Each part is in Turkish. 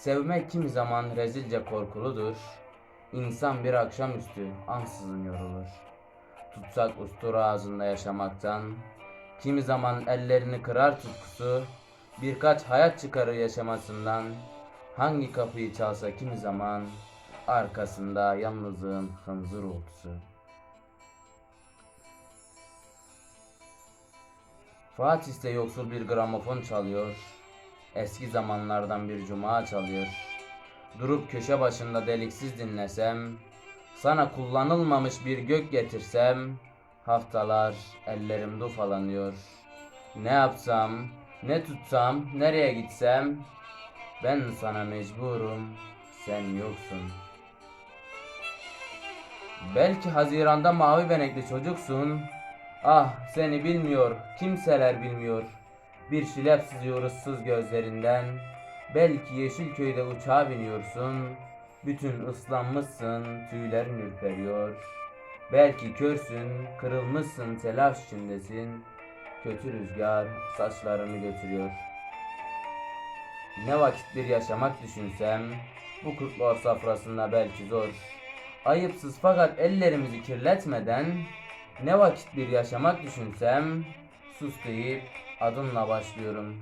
Sevmek kimi zaman rezilce korkuludur. İnsan bir akşamüstü ansızın yorulur. Tutsak ustura ağzında yaşamaktan. Kimi zaman ellerini kırar tutkusu. Birkaç hayat çıkarır yaşamasından. Hangi kapıyı çalsa kimi zaman arkasında yalnızlığın hınzır uğultusu. Fatih'te yoksul bir gramofon çalıyor. Eski zamanlardan bir cuma çalıyor. Durup köşe başında deliksiz dinlesem, sana kullanılmamış bir gök getirsem, haftalar ellerimde ufalanıyor. Ne yapsam, ne tutsam, nereye gitsem, ben sana mecburum, sen yoksun. Belki Haziran'da mavi benekli çocuksun. Ah seni bilmiyor, kimseler bilmiyor. Bir şilep sızıyor ıssız gözlerinden. Belki Yeşilköy'de uçağa biniyorsun. Bütün ıslanmışsın, tüylerin ürperiyor. Belki körsün, kırılmışsın, telaş içindesin. Kötü rüzgar saçlarını götürüyor. Ne vakit bir yaşamak düşünsem, bu kurtlar safrasında belki zor. Ayıpsız fakat ellerimizi kirletmeden, ne vakit bir yaşamak düşünsem, sus deyip adınla başlıyorum.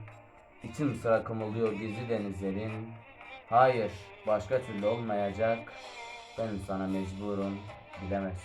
İçim sıra kımıldıyor gizli denizlerin. Hayır, başka türlü olmayacak. Ben sana mecburum, bilemez.